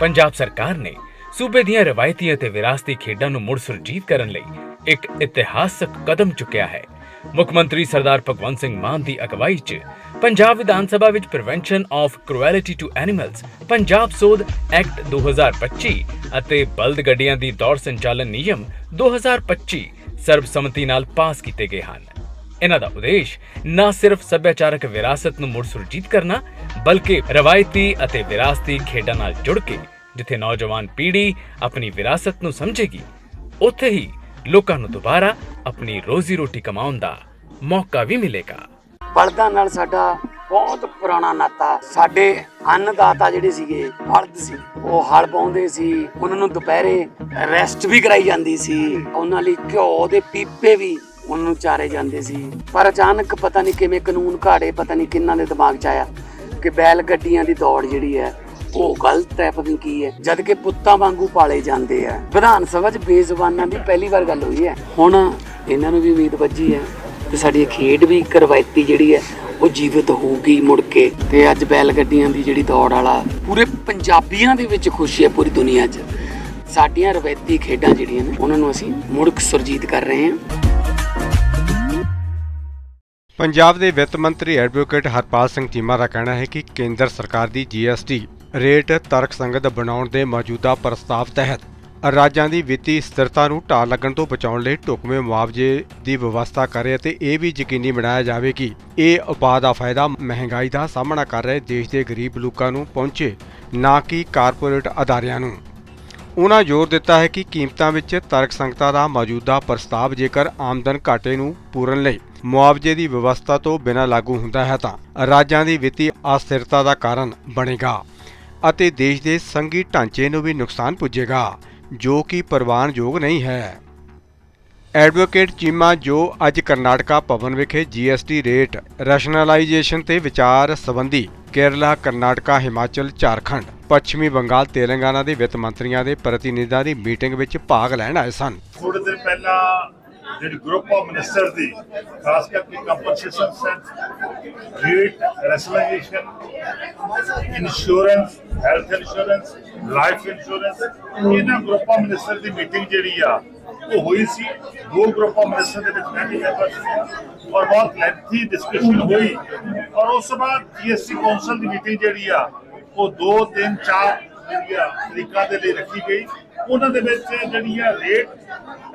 ਪੰਜਾਬ ਸਰਕਾਰ ਨੇ ਸੂਬੇ ਦੀਆਂ ਰਵਾਇਤੀ ਅਤੇ ਵਿਰਾਸਤੀ ਖੇਡਾਂ ਨੂੰ ਮੁੜ ਸੁਰਜੀਤ ਕਰਨ ਲਈ ਇੱਕ ਇਤਿਹਾਸਕ ਕਦਮ ਚੁੱਕਿਆ ਹੈ। ਮੁੱਖ ਮੰਤਰੀ ਸਰਦਾਰ ਭਗਵੰਤ ਸਿੰਘ ਮਾਨ ਦੀ ਅਗਵਾਈ 'ਚ ਪੰਜਾਬ ਵਿਧਾਨ ਸਭਾ ਵਿੱਚ prevention of cruelty to animals Punjab ਸੋਧ ਐਕਟ 2025 ਅਤੇ ਬਲਦ ਗੱਡੀਆਂ ਦੀ ਦੌੜ ਸੰਚਾਲਨ ਨਿਯਮ 2025 ਸਰਬਸੰਮਤੀ ਨਾਲ ਪਾਸ ਕੀਤੇ ਗਏ ਹਨ। ਇਹਨਾਂ ਦਾ ਉਦੇਸ਼ ਨਾ ਸਿਰਫ ਸੱਭਿਆਚਾਰਕ ਵਿਰਾਸਤ ਨੂੰ ਮੁੜ ਸੁਰਜੀਤ ਕਰਨਾ, ਬਲਕਿ ਰਵਾਇਤੀ ਅਤੇ ਵਿਰਾਸਤੀ ਖੇਡਾਂ ਨਾਲ ਜੁੜ ਕੇ, ਜਿੱਥੇ ਨੌਜਵਾਨ ਪੀੜ੍ਹੀ ਆਪਣੀ ਵਿਰਾਸਤ ਨੂੰ ਸਮਝੇਗੀ, ਉੱਥੇ ਹੀ ਲੋਕਾਂ ਨੂੰ ਦੁਬਾਰਾ ਆਪਣੀ ਰੋਜ਼ੀ ਰੋਟੀ ਕਮਾਉਣ ਦਾ ਮੌਕਾ ਵੀ ਮਿਲੇਗਾ। ਬਲਦਾਂ ਨਾਲ ਸਾਡਾ ਬਹੁਤ ਪੁਰਾਣਾ ਨਾਤਾ, ਸਾਡੇ ਅੰਨਦਾਤਾ ਜਿਹੜੇ ਸੀਗੇ ਬਲਦ ਸੀ, ਉਹ ਹਲ ਪਾਉਂਦੇ ਸੀ, ਉਹਨਾਂ ਨੂੰ ਦੁਪਹਿਰੇ ਰੈਸਟ ਵੀ ਕਰਾਈ ਜਾਂਦੀ ਸੀ। ਉਹਨਾਂ ਲਈ ਘਿਓ ਦੇ ਪੀਪੇ ਵੀ ਉਹਨਾਂ ਨੂੰ ਚਾਰੇ ਜਾਂਦੇ ਸੀ। ਪਰ ਅਚਾਨਕ ਪਤਾ ਨਹੀਂ ਕਿਵੇਂ ਕਾਨੂੰਨ ਘਾੜੇ, ਪਤਾ ਨਹੀਂ ਕਿੰਨਾਂ ਦੇ ਦਿਮਾਗ 'ਚ ਆਇਆ ਕਿ ਬੈਲ ਗੱਡੀਆਂ ਦੀ ਦੌੜ ਜਿਹੜੀ ਹੈ, ਉਹ ਗਲਤ ਹੈ, ਪਤਾ ਨਹੀਂ ਕੀ ਹੈ। ਜਦ ਕਿ ਪੁੱਤਾਂ ਵਾਂਗੂ ਪਾਲੇ ਜਾਂਦੇ ਆ। ਵਿਧਾਨ ਸਭਾ 'ਚ ਬੇਜ਼ੁਬਾਨਾਂ ਦੀ ਪਹਿਲੀ ਵਾਰ ਗੱਲ ਹੋਈ ਹੈ। ਹੁਣ ਇਹਨਾਂ ਨੂੰ ਵੀ ਉਮੀਦ ਵੱਜੀ ਹੈ ਤੇ ਸਾਡੀ ਖੇਡ ਵੀ ਇੱਕ ਰਵਾਇਤੀ ਜਿਹੜੀ ਹੈ, ਉਹ ਜੀਵਿਤ ਹੋਊਗੀ ਮੁੜ ਕੇ। ਤੇ ਅੱਜ ਬੈਲ ਗੱਡੀਆਂ ਦੀ ਜਿਹੜੀ ਦੌੜ ਵਾਲਾ ਪੂਰੇ ਪੰਜਾਬੀਆਂ ਦੇ ਵਿੱਚ ਖੁਸ਼ੀ ਹੈ ਪੂਰੀ ਦੁਨੀਆ 'ਚ। ਸਾਡੀਆਂ ਰਵਾਇਤੀ ਖੇਡਾਂ ਜਿਹੜੀਆਂ ਨੇ, ਉਹਨਾਂ ਨੂੰ ਅਸੀਂ ਮੁੜ ਸੁਰਜੀਤ ਕਰ ਰਹੇ ਹਾਂ। ਪੰਜਾਬ ਦੇ ਵਿੱਤ ਮੰਤਰੀ ਐਡਵੋਕੇਟ ਹਰਪਾਲ ਸਿੰਘ ਚੀਮਾ ਦਾ ਕਹਿਣਾ ਹੈ ਕਿ ਕੇਂਦਰ ਸਰਕਾਰ ਦੀ ਜੀਐਸਟੀ ਰੇਟ ਤਰਕਸੰਗਤ ਬਣਾਉਣ ਦੇ ਮੌਜੂਦਾ ਪ੍ਰਸਤਾਵ ਤਹਿਤ ਰਾਜਾਂ ਦੀ ਵਿੱਤੀ ਸਥਿਰਤਾ ਨੂੰ ਢਾਹ ਲੱਗਣ ਤੋਂ ਬਚਾਉਣ ਲਈ ਢੁਕਵੇਂ ਮੁਆਵਜ਼ੇ ਦੀ ਵਿਵਸਥਾ ਕਰੇ ਅਤੇ ਇਹ ਵੀ ਯਕੀਨੀ ਬਣਾਇਆ ਜਾਵੇ ਕਿ ਇਹ ਉਪਾਅ ਦਾ ਫਾਇਦਾ ਮਹਿੰਗਾਈ ਦਾ ਸਾਹਮਣਾ ਕਰ ਰਹੇ ਦੇਸ਼ ਦੇ ਗਰੀਬ ਲੋਕਾਂ ਨੂੰ ਪਹੁੰਚੇ, ਨਾ ਕਿ ਕਾਰਪੋਰੇਟ ਅਦਾਰਿਆਂ ਨੂੰ। ਉਹਨਾਂ ਜ਼ੋਰ ਦਿੱਤਾ ਹੈ ਕਿ ਕੀਮਤਾਂ ਵਿੱਚ ਤਰਕਸੰਗਤਾ ਦਾ ਮੌਜੂਦਾ ਪ੍ਰਸਤਾਵ ਜੇਕਰ ਆਮਦਨ ਘਾਟੇ ਨੂੰ ਪੂਰਨ ਲਈ ਮੁਆਵਜ਼ੇ ਦੀ ਵਿਵਸਥਾ ਤੋਂ ਬਿਨਾਂ ਲਾਗੂ ਹੁੰਦਾ ਹੈ ਤਾਂ ਰਾਜਾਂ ਦੀ ਵਿੱਤੀ ਅਸਥਿਰਤਾ ਦਾ ਕਾਰਨ ਬਣੇਗਾ ਅਤੇ ਦੇਸ਼ ਦੇ ਸੰਘੀ ਢਾਂਚੇ ਨੂੰ ਵੀ ਨੁਕਸਾਨ ਪੁੱਜੇਗਾ, ਜੋ ਕਿ ਪ੍ਰਵਾਨਯੋਗ ਨਹੀਂ ਹੈ। ਐਡਵੋਕੇਟ ਚੀਮਾ ਜੋ ਅੱਜ ਕਰਨਾਟਕਾ ਭਵਨ ਵਿਖੇ ਜੀਐਸਟੀ ਰੇਟ ਰੈਸ਼ਨਲਾਈਜੇਸ਼ਨ ਤੇ ਵਿਚਾਰ ਸੰਬੰਧੀ ਕੇਰਲਾ, ਕਰਨਾਟਕਾ, ਹਿਮਾਚਲ, ਝਾਰਖੰਡ, ਪੱਛਮੀ ਬੰਗਾਲ, ਤੇਲੰਗਾਨਾ ਦੇ ਵਿੱਤ ਮੰਤਰੀਆਂ ਦੇ ਪ੍ਰਤੀਨਿਧਾਂ ਦੀ ਮੀਟਿੰਗ ਵਿੱਚ ਭਾਗ ਲੈਣ ਆਏ ਸਨ। ਥੋੜੇ ਦਿਨ ਪਹਿਲਾਂ ਜਿਹੜੀ ਗਰੁੱਪ ਆਫ ਮਿਨਿਸਟਰ ਦੀ, ਖਾਸ ਕਰਕੇ compensation cent rate rationalisation insurance health insurance life insurance ਇਹਨਾਂ ਗਰੁੱਪ ਆਫ ਮਿਨਿਸਟਰ ਦੀ ਮੀਟਿੰਗ ਜਿਹੜੀ ਆ, ਉਹ ਹੋਈ ਸੀ। ਦੋ ਗਰੁੱਪ ਆਫ ਮਿਨਿਸਟਰ ਦੇ ਵਿੱਚ ਮੈਂ ਵੀ ਔਰ ਬਹੁਤ ਲੈਂਥੀ ਡਿਸਕਸ਼ਨ ਹੋਈ। ਔਰ ਉਸ ਤੋਂ ਬਾਅਦ ਜੀਐਸਟੀ ਕੌਂਸਲ ਦੀ ਮੀਟਿੰਗ ਜਿਹੜੀ ਆ, ਉਹ 2 3 4 ਜਿਹੜੀ ਆ ਤਰੀਕਾ ਦੇ ਲਈ ਰੱਖੀ ਗਈ। ਉਹਨਾਂ ਦੇ ਵਿੱਚ ਜਿਹੜੀ ਆ ਰੇਟ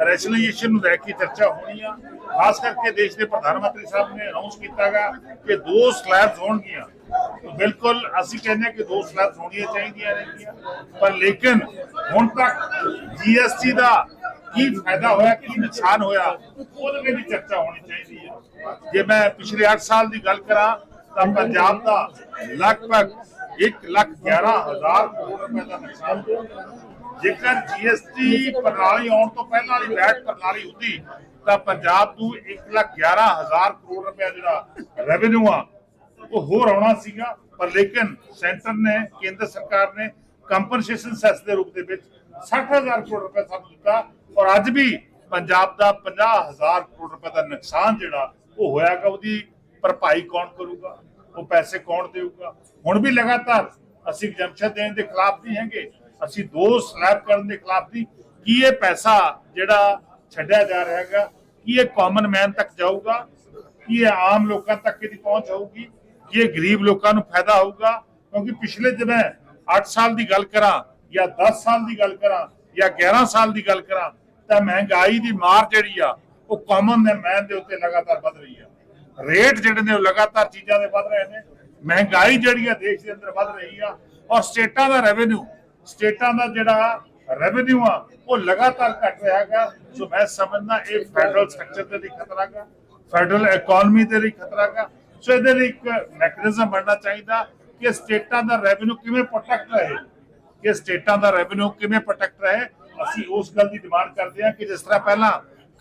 ਰੈਸ਼ਨਲਾਈਜੇਸ਼ਨ ਨੂੰ ਲੈ ਕੇ ਚਰਚਾ ਹੋਣੀ ਆ। ਖਾਸ ਕਰਕੇ ਦੇਸ਼ ਦੇ ਪ੍ਰਧਾਨ ਮੰਤਰੀ ਸਾਹਿਬ ਨੇ ਅਨਾਉਂਸ ਕੀਤਾਗਾ ਕਿ ਦੋ ਸਲੈਬਸ ਹੋਣਗੀਆਂ। ਬਿਲਕੁਲ ਅਸੀਂ ਕਹਿੰਦੇ ਕਿ ਦੋ ਸਲੈਬਸ ਹੋਣੀਆਂ ਚਾਹੀਦੀਆਂ ਨੇਗੀਆਂ। ਪਰ ਲੇਕਿਨ ਹੁਣ ਤੱਕ ਜੀਐਸਟੀ ਦਾ ਕੀ ਫਾਇਦਾ ਹੋਇਆ, ਕੀ ਨੁਕਸਾਨ ਹੋਇਆ, ਉਹਦੇ ਵੀ ਚਰਚਾ ਹੋਣੀ ਚਾਹੀਦੀ ਹੈ। ਜੇ ਮੈਂ ਪਿਛਲੇ 8 ਸਾਲ ਦੀ ਗੱਲ ਕਰਾਂ, ਤਾਂ ਪੰਜਾਬ ਦਾ ਲਗਭਗ 1 ਲੱਖ 11 ਹਜ਼ਾਰ ਕਰੋੜ ਰੁਪਏ ਦਾ ਨੁਕਸਾਨ ਜੇਕਰ ਜੀਐਸਟੀ ਪ੍ਰਣਾਲੀ ਆਉਣ ਤੋਂ ਪਹਿਲਾਂ ਵਾਲੀ ਵੈਟ ਪ੍ਰਣਾਲੀ ਹੁੰਦੀ, ਤਾਂ ਪੰਜਾਬ ਨੂੰ 1 ਲੱਖ 11 ਹਜ਼ਾਰ ਕਰੋੜ ਰੁਪਏ ਜਿਹੜਾ ਰੈਵਨਿਊ ਆ, ਉਹ ਹੋਰ ਆਉਣਾ ਸੀਗਾ। ਪਰ ਲੇਕਿਨ ਸੈਂਟਰ ਨੇ, ਕੇਂਦਰ ਸਰਕਾਰ ਨੇ ਕੰਪਨਸੇਸ਼ਨ ਸੈਸ ਦੇ ਰੂਪ ਦੇ ਵਿੱਚ 60000 ਕਰੋੜ ਰੁਪਏ ਸਾਨੂੰ ਦਿੱਤਾ ਔਰ ਅੱਜ ਵੀ ਪੰਜਾਬ ਦਾ 50000 ਕਰੋੜ ਰੁਪਏ ਦਾ ਨੁਕਸਾਨ ਜਿਹੜਾ, ਉਹ ਹੋਇਆਗਾ। ਉਹਦੀ ਭਰਪਾਈ ਕੌਣ ਕਰੂਗਾ? ਉਹ ਪੈਸੇ ਕੌਣ ਦੇਊਗਾ? ਹੁਣ ਵੀ ਲਗਾਤਾਰ ਅਸੀਂ ਐਗਜ਼ੈਂਪਸ਼ਨ ਦੇਣ ਦੇ ਖਿਲਾਫ ਨਹੀਂ ਹੈਗੇ। ਅਸੀਂ ਦੋ ਸਲੈਬ ਕਰਨ ਦੇ ਖਿਲਾਫ ਨਹੀਂ ਕੀ ਇਹ ਪੈਸਾ ਜਿਹੜਾ ਛੱਡਿਆ ਜਾ ਰਿਹਾ ਹੈਗਾ, ਕੀ ਇਹ ਕਾਮਨ ਮੈਨ ਤੱਕ ਜਾਊਗਾ, ਕੀ ਇਹ ਆਮ ਲੋਕਾਂ ਤੱਕ ਇਹਦੀ ਪਹੁੰਚ ਹੋਊਗੀ, ਕੀ ਇਹ ਗਰੀਬ ਲੋਕਾਂ ਨੂੰ ਫਾਇਦਾ ਹੋਊਗਾ? ਕਿਉਂਕਿ ਪਿਛਲੇ ਜੇ 8 ਸਾਲ ਦੀ ਗੱਲ ਕਰਾਂ ਜਾਂ 10 ਸਾਲ ਦੀ ਗੱਲ ਕਰਾਂ ਜਾਂ 11 ਸਾਲ ਦੀ ਗੱਲ ਕਰਾਂ, ਤਾਂ ਮਹਿੰਗਾਈ ਦੀ ਮਾਰ ਜਿਹੜੀ ਆ, ਉਹ ਕਾਮਨ ਦੇ ਮੈਨ ਦੇ ਉੱਤੇ ਲਗਾਤਾਰ ਵੱਧ ਰਹੀ ਆ। ਰੇਟ ਜਿਹੜੇ ਨੇ ਉਹ ਲਗਾਤਾਰ ਚੀਜ਼ਾਂ ਦੇ ਵੱਧ ਰਹੇ ਨੇ, ਮਹਿੰਗਾਈ ਜਿਹੜੀ ਆ ਦੇਸ਼ ਦੇ ਅੰਦਰ ਵੱਧ ਰਹੀ ਆ, ਔਰ ਸਟੇਟਾਂ ਦਾ ਰੈਵਨਿਊ ਸਟੇਟਾਂ ਦਾ ਜਿਹੜਾ ਰੈਵਨਿਊ ਆ, ਉਹ ਲਗਾਤਾਰ ਘਟ ਰਿਹਾ ਹੈਗਾ। ਸੋ ਮੈਂ ਸਮਝਦਾ ਇਹ ਫੈਡਰਲ ਸਟਰਕਚਰ ਦੇ ਲਈ ਖਤਰਾ ਹੈਗਾ ਫੈਡਰਲ ਇਕਨੋਮੀ ਦੇ ਲਈ ਖਤਰਾ ਹੈਗਾ। ਸੋ ਇਹਦੇ ਲਈ ਇੱਕ ਮੈਕੈਨਿਜ਼ਮ ਬਣਨਾ ਚਾਹੀਦਾ ਕਿ ਸਟੇਟਾਂ ਦਾ ਰੈਵਨਿਊ ਕਿਵੇਂ ਪ੍ਰੋਟੈਕਟ ਰਹੇ, ਕਿ ਸਟੇਟਾਂ ਦਾ ਰੈਵਨਿਊ ਕਿਵੇਂ ਪ੍ਰੋਟੈਕਟ ਰਹੇ। ਅਸੀਂ ਉਸ ਗੱਲ ਦੀ ਡਿਮਾਂਡ ਕਰਦੇ ਹਾਂ ਕਿ ਜਿਸ ਤਰ੍ਹਾਂ ਪਹਿਲਾਂ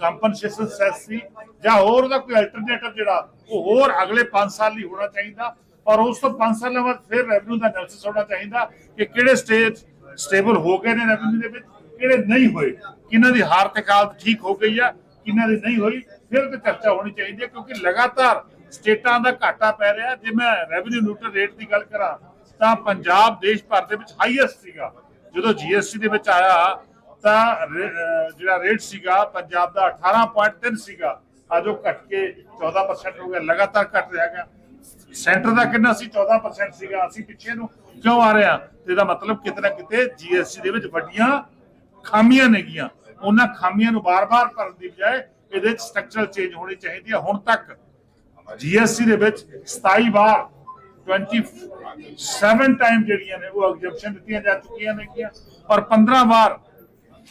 ਕੰਪਨਸੇਸ਼ਨ ਸੈਸ ਸੀ, ਜਾਂ ਹੋਰ ਦਾ ਕੋਈ ਅਲਟਰਨੇਟਿਵ ਜਿਹੜਾ, ਉਹ ਹੋਰ ਅਗਲੇ 5 ਸਾਲ ਲਈ ਹੋਣਾ ਚਾਹੀਦਾ। ਔਰ ਉਸ ਤੋਂ 5 ਸਾਲਾਂ ਬਾਅਦ ਫਿਰ ਰੈਵਨਿਊ ਦਾ ਐਨਾਲਿਸਿਸ ਹੋਣਾ ਚਾਹੀਦਾ ਕਿ ਕਿਹੜੇ ਸਟੇਜ ਸਟੇਬਲ ਹੋ ਗਏ ਨੇ ਰੈਵਨਿਊ ਦੇ ਵਿੱਚ, ਕਿਹੜੇ ਨਹੀਂ ਹੋਏ? ਕਿਹਨਾਂ ਦੀ ਹਾਲਤ ਹਾਲਤ ਠੀਕ ਹੋ ਗਈ ਆ, ਕਿਹਨਾਂ ਦੀ ਨਹੀਂ ਹੋਈ, ਫਿਰ ਤੇ ਚਰਚਾ ਹੋਣੀ ਚਾਹੀਦੀ ਹੈ ਕਿਉਂਕਿ ਲਗਾਤਾਰ ਸਟੇਟਾਂ ਦਾ ਘਾਟਾ ਪੈ ਰਿਹਾ। ਜੇ ਮੈਂ ਰੈਵਨਿਊ ਨਿਊਟਰਲ ਰੇਟ ਦੀ ਗੱਲ ਕਰਾਂ, ਤਾਂ ਪੰਜਾਬ ਦੇਸ਼ ਭਰ ਦੇ ਵਿੱਚ ਹਾਈਐਸਟ ਸੀਗਾ। ਜਦੋਂ ਜੀਐਸਟੀ ਦੇ ਵਿੱਚ ਆਇਆ, ਤਾਂ ਜਿਹੜਾ ਰੇਟ ਸੀਗਾ, ਪੰਜਾਬ ਦਾ 18.3 ਸੀਗਾ। ਅੱਜ ਉਹ ਘਟ ਕੇ 14% ਹੋ ਗਿਆ, ਲਗਾਤਾਰ ਘਟ ਰਿਹਾ ਗਿਆ ਸੈਂਟਰ ਦਾ ਕਿੰਨਾ ਸੀ? 14% ਸੀਗਾ। ਅਸੀਂ ਪਿੱਛੇ ਨੂੰ ਕਿਉਂ ਆ ਰਹੇ ਹਾਂ? ਇਹਦਾ ਮਤਲਬ ਕਿਤੇ ਨਾ ਕਿਤੇ ਜੀਐਸਟੀ ਦੇ ਵਿੱਚ ਵੱਡੀਆਂ ਖਾਮੀਆਂ ਨੇਗੀਆਂ ਉਹਨਾਂ ਖਾਮੀਆਂ ਨੂੰ ਬਾਰ-ਬਾਰ ਭਰਨ ਦੀ ਬਜਾਏ ਇਹਦੇ ਵਿੱਚ ਸਟਰਕਚਰਲ ਚੇਂਜ ਹੋਣੀ ਚਾਹੀਦੀ ਹੈ। ਹੁਣ ਤੱਕ ਜੀਐਸਟੀ ਦੇ ਵਿੱਚ 27 ਵਾਰ 27 ਟਾਈਮ ਜਿਹੜੀਆਂ ਨੇ, ਉਹ ਐਗਜ਼ੈਂਪਸ਼ਨ ਦਿੱਤੀਆਂ ਜਾ ਚੁੱਕੀਆਂ ਨੇ ਔਰ 15 ਵਾਰ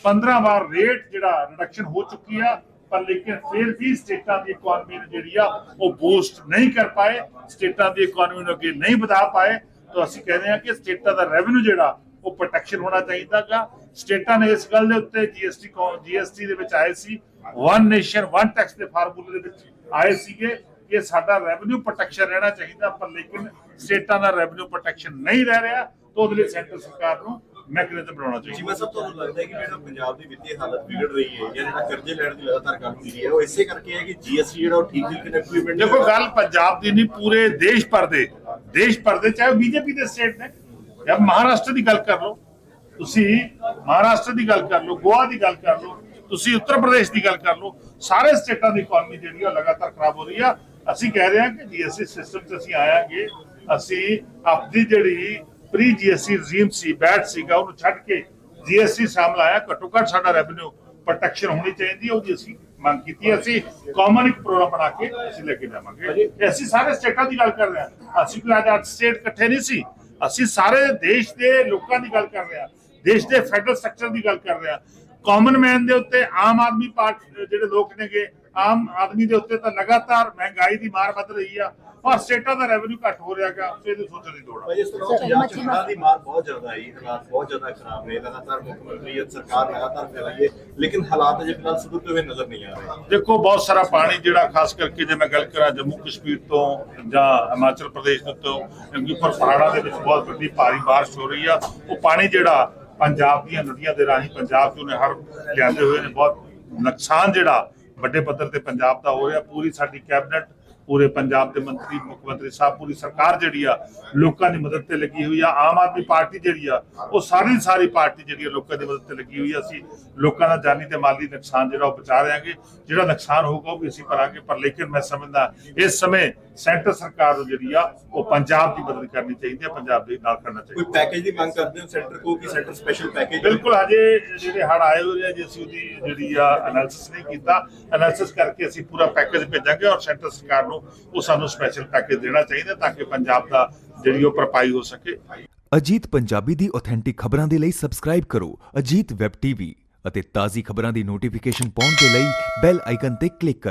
15 ਵਾਰ ਰੇਟ ਜਿਹੜਾ ਰਿਡਕਸ਼ਨ ਹੋ ਚੁੱਕੀ ਆ। ਪਰ ਲੇਕਿਨ ਫਿਰ ਵੀ ਸਟੇਟਾਂ ਦੀ ਇਕਨੋਮੀ ਨੂੰ ਜਿਹੜੀ ਆ, ਉਹ ਬੂਸਟ ਨਹੀਂ ਕਰ ਪਾਏ, ਸਟੇਟਾਂ ਦੀ ਇਕਨੋਮੀ ਨੂੰ ਅੱਗੇ ਨਹੀਂ ਵਧਾ ਪਾਏ। ਤਾਂ ਅਸੀਂ ਕਹਿੰਦੇ ਹਾਂ ਕਿ ਸਟੇਟਾਂ ਦਾ ਰੈਵਨਿਊ ਜਿਹੜਾ, ਉਹ ਪ੍ਰੋਟੈਕਸ਼ਨ ਹੋਣਾ ਚਾਹੀਦਾਗਾ ਸਟੇਟਾਂ ਨੇ ਇਸ ਗੱਲ ਦੇ ਉੱਤੇ ਜੀਐਸਟੀ ਜੀਐਸਟੀ ਦੇ ਵਿੱਚ ਆਏ ਸੀ। ਵਨ ਨੇਸ਼ਨ ਵਨ ਟੈਕਸ ਦੇ ਫਾਰਮੂਲੇ ਦੇ ਵਿੱਚ ਆਏ ਸੀਗੇ ਕਿ ਸਾਡਾ ਰੈਵਨਿਊ ਪ੍ਰੋਟੈਕਸ਼ਨ ਰਹਿਣਾ ਚਾਹੀਦਾ, ਪਰ ਲੇਕਿਨ ਸਟੇਟਾਂ ਦਾ ਰੈਵਨਿਊ ਪ੍ਰੋਟੈਕਸ਼ਨ ਨਹੀਂ ਰਹਿ ਰਿਹਾ। ਤਾਂ ਉਹਦੇ ਲਈ ਸੈਂਟਰ ਸਰਕਾਰ ਨੂੰ ਮੈਕੈਨਿਜ਼ਮ ਬਣਾਉਣਾ ਚਾਹੀਦਾ? ਜਿਵੇਂ ਸਭ ਤੁਹਾਨੂੰ ਲੱਗਦਾ ਹੈ ਕਿ ਜਿਹੜਾ ਪੰਜਾਬ ਦੀ ਵਿੱਤੀ ਹਾਲਤ ਵਿਗੜ ਰਹੀ ਹੈ ਜਾਂ ਜਿਹੜਾ ਕਰਜ਼ੇ ਲੈਣ ਦੀ ਲਗਾਤਾਰ ਗੱਲ ਹੋ ਰਹੀ ਹੈ ਉਹ ਇਸੇ ਕਰਕੇ ਹੈ ਕਿ ਜੀਐਸਟੀ ਜਿਹੜਾ ਉਹ ਠੀਕ ਨਾਲ ਇੰਪਲੀਮੈਂਟ ਦੇਖੋ ਗੱਲ ਪੰਜਾਬ ਦੀ ਨਹੀਂ ਪੂਰੇ ਦੇਸ਼ ਭਰ ਦੇ ਦੇਸ਼ ਭਰ ਦੇ ਚਾਹੇ ਬੀਜੇਪੀ ਦੇ ਸਟੇਟ ਨੇ। ਜਾਂ ਮਹਾਰਾਸ਼ਟਰ ਦੀ ਗੱਲ ਕਰ ਲਓ ਤੁਸੀਂ ਮਹਾਰਾਸ਼ਟਰ ਦੀ ਗੱਲ ਕਰ ਲਓ ਗੋਆ ਦੀ ਗੱਲ ਕਰ ਲਓ ਤੁਸੀਂ ਉੱਤਰ ਪ੍ਰਦੇਸ਼ ਦੀ ਗੱਲ ਕਰ ਲਓ ਸਾਰੇ ਸਟੇਟਾਂ ਦੀ ਇਕਨੋਮੀ ਜਿਹੜੀ ਆ ਲਗਾਤਾਰ ਖਰਾਬ ਹੋ ਰਹੀ ਆ। ਅਸੀਂ ਕਹਿ ਰਹੇ ਹਾਂ ਕਿ ਜੀਐਸਟੀ ਸਿਸਟਮ 'ਚ ਅਸੀਂ ਆਵਾਂਗੇ ਅਸੀਂ ਆਪਣੀ ਜਿਹੜੀ ਪ੍ਰੀ ਜੀਐਸਟੀ ਰਜੀਮ ਸੀ ਬੈਟ ਸੀਗਾ ਉਹਨੂੰ ਛੱਡ ਕੇ ਜੀਐਸਟੀ ਸ਼ਾਮਲ ਆਇਆ। ਘੱਟੋ ਘੱਟ ਸਾਡਾ ਰੈਵਨਿਊ ਪ੍ਰੋਟੈਕਸ਼ਨ ਹੋਣੀ ਚਾਹੀਦੀ ਹੈ ਉਹਦੀ ਅਸੀਂ ਮੰਗ ਕੀਤੀ। ਅਸੀਂ ਕਾਮਨ ਇੱਕ ਪ੍ਰੋਗਰਾਮ ਬਣਾ ਕੇ ਅਸੀਂ ਲੈ ਕੇ ਜਾਵਾਂਗੇ। ਅਸੀਂ ਸਾਰੇ ਸਟੇਟਾਂ ਦੀ ਗੱਲ ਕਰ ਰਹੇ ਹਾਂ। ਅਸੀਂ ਕੋਈ ਅੱਜ ਸਟੇਟ ਇਕੱਠੇ ਨਹੀਂ ਸੀ। ਅਸੀਂ ਸਾਰੇ ਦੇਸ਼ ਦੇ ਲੋਕਾਂ ਦੀ ਗੱਲ ਕਰ ਰਹੇ ਹਾਂ। ਦੇਸ਼ ਦੇ ਫੈਡਰਲ ਸਟਰਕਚਰ ਦੀ ਗੱਲ ਕਰ ਰਹੇ ਹਾਂ। ਕਾਮਨ ਮੈਨ ਦੇ ਉੱਤੇ ਆਮ ਆਦਮੀ ਪਾਰਟੀ ਜਿਹੜੇ ਲੋਕ ਨੇਗੇ ਆਮ ਆਦਮੀ ਦੇ ਉੱਤੇ ਤਾਂ ਲਗਾਤਾਰ ਮਹਿੰਗਾਈ ਦੀ ਮਾਰ ਵੱਧ ਰਹੀ ਆ। ਔਰ ਸਟੇਟਾਂ ਦਾ ਰੈਵਨਿਊ ਘੱਟ ਹੋ ਰਿਹਾਗਾ ਇਹਦੇ ਸੋਚਣ ਦੀ ਲੋੜ ਆ। ਇਸ ਤੋਂ ਇਲਾਵਾ ਪੰਜਾਬ ਚ ਹੜ੍ਹਾਂ ਦੀ ਮਾਰ ਬਹੁਤ ਜ਼ਿਆਦਾ ਆਈ ਹਾਲਾਤ ਬਹੁਤ ਜ਼ਿਆਦਾ ਖਰਾਬ ਨੇ ਲਗਾਤਾਰ ਮੁੱਖ ਮੰਤਰੀ ਅਤੇ ਸਰਕਾਰ ਲਗਾਤਾਰ ਹੈ ਲੇਕਿਨ ਹਾਲਾਤ ਅਜੇ ਫਿਲਹਾਲ ਸੁਧਰਦੇ ਹੋਏ ਨਜ਼ਰ ਨਹੀਂ ਆ ਰਹੇ। ਦੇਖੋ ਬਹੁਤ ਸਾਰਾ ਪਾਣੀ ਜਿਹੜਾ ਖਾਸ ਕਰਕੇ ਜੇ ਮੈਂ ਗੱਲ ਕਰਾਂ ਜੰਮੂ ਕਸ਼ਮੀਰ ਤੋਂ ਜਾਂ ਹਿਮਾਚਲ ਪ੍ਰਦੇਸ਼ ਤੋਂ ਕਿਉਂਕਿ ਉੱਪਰ ਪਹਾੜਾਂ ਦੇ ਵਿੱਚ ਬਹੁਤ ਵੱਡੀ ਭਾਰੀ ਬਾਰਿਸ਼ ਹੋ ਰਹੀ ਆ ਉਹ ਪਾਣੀ ਜਿਹੜਾ ਪੰਜਾਬ ਦੀਆਂ ਨਦੀਆਂ ਦੇ ਰਾਹੀਂ ਪੰਜਾਬ ਚੋਂ ਨੇ ਹਰ ਲਿਆਂਦੇ ਹੋਏ ਨੇ ਬਹੁਤ ਨੁਕਸਾਨ ਜਿਹੜਾ ਵੱਡੇ ਪੱਧਰ ਤੇ ਪੰਜਾਬ ਦਾ ਹੋ ਰਿਹਾ ਪੂਰੀ ਸਾਡੀ ਕੈਬਨਿਟ ਪੂਰੇ ਪੰਜਾਬ ਦੇ ਮੰਤਰੀ ਮੁੱਖ ਮੰਤਰੀ ਸਾਹਿਬ ਪੂਰੀ ਸਰਕਾਰ ਜਿਹੜੀ ਆ ਲੋਕਾਂ ਦੀ ਮਦਦ ਤੇ ਲੱਗੀ ਹੋਈ ਆ। ਆਮ ਆਦਮੀ ਪਾਰਟੀ ਜਿਹੜੀ ਆ ਉਹ ਸਾਰੀ ਸਾਰੀ ਪਾਰਟੀ ਜਿਹੜੀ ਆ ਲੋਕਾਂ ਦੀ ਮਦਦ ਤੇ ਲੱਗੀ ਹੋਈ ਆ। ਅਸੀਂ ਲੋਕਾਂ ਦਾ ਜਾਨੀ ਤੇ ਮਾਲੀ ਨੁਕਸਾਨ ਜਿਹੜਾ ਉਹ ਬਚਾ ਰਹਾਂਗੇ ਜਿਹੜਾ ਨੁਕਸਾਨ ਹੋਊਗਾ ਉਹ ਵੀ ਅਸੀਂ ਭਰਾਂਗੇ ਪਰ ਲੇਕਿਨ ਮੈਂ ਸਮਝਦਾ ਇਸ ਸਮੇਂ ਸੈਂਟਰ ਸਰਕਾਰ ਨੂੰ ਜਿਹੜੀ ਆ ਉਹ ਪੰਜਾਬ ਦੀ ਮਦਦ ਕਰਨੀ ਚਾਹੀਦੀ ਹੈ ਪੰਜਾਬ ਦੇ ਨਾਲ ਕਰਨਾ ਚਾਹੀਦਾ। ਕੋਈ ਪੈਕੇਜ ਦੀ ਮੰਗ ਕਰਦੇ ਹੋ ਸੈਂਟਰ ਕੋ ਕਿ ਸੈਂਟਰ ਸਪੈਸ਼ਲ ਪੈਕੇਜ ਬਿਲਕੁਲ ਹਜੇ ਜਿਹੜੇ ਹੜ ਆਏ ਹੋਏ ਆ ਜੇ ਅਸੀਂ ਉਹਦੀ ਜਿਹੜੀ ਆ ਐਨਾਲਿਸਿਸ ਨਹੀਂ ਕੀਤਾ ਐਨਾਲਿਸਿਸ ਕਰਕੇ ਅਸੀਂ ਪੂਰਾ ਪੈਕੇਜ ਭੇਜਾਂਗੇ ਔਰ ਸੈਂਟਰ ਸਰਕਾਰ ਨੂੰ ਉਹ ਸਾਨੂੰ ਸਪੈਸ਼ਲ ਪੈਕੇਜ ਦੇਣਾ ਚਾਹੀਦਾ ਤਾਂ ਕਿ ਪੰਜਾਬ ਦਾ ਜਿਹੜੀ ਉਹ ਭਰਪਾਈ ਹੋ ਸਕੇ। ਅਜੀਤ ਪੰਜਾਬੀ ਦੀ ਆਥੈਂਟਿਕ ਖਬਰਾਂ ਦੇ ਲਈ ਸਬਸਕ੍ਰਾਈਬ ਕਰੋ ਅਜੀਤ ਵੈਬ ਟੀਵੀ ਅਤੇ ਤਾਜ਼ੀ ਖਬਰਾਂ ਦੀ ਨੋਟੀਫਿਕੇਸ਼ਨ ਪਾਉਣ ਦੇ ਲਈ ਬੈਲ ਆਈਕਨ ਤੇ ਕਲਿੱਕ ਕਰੋ।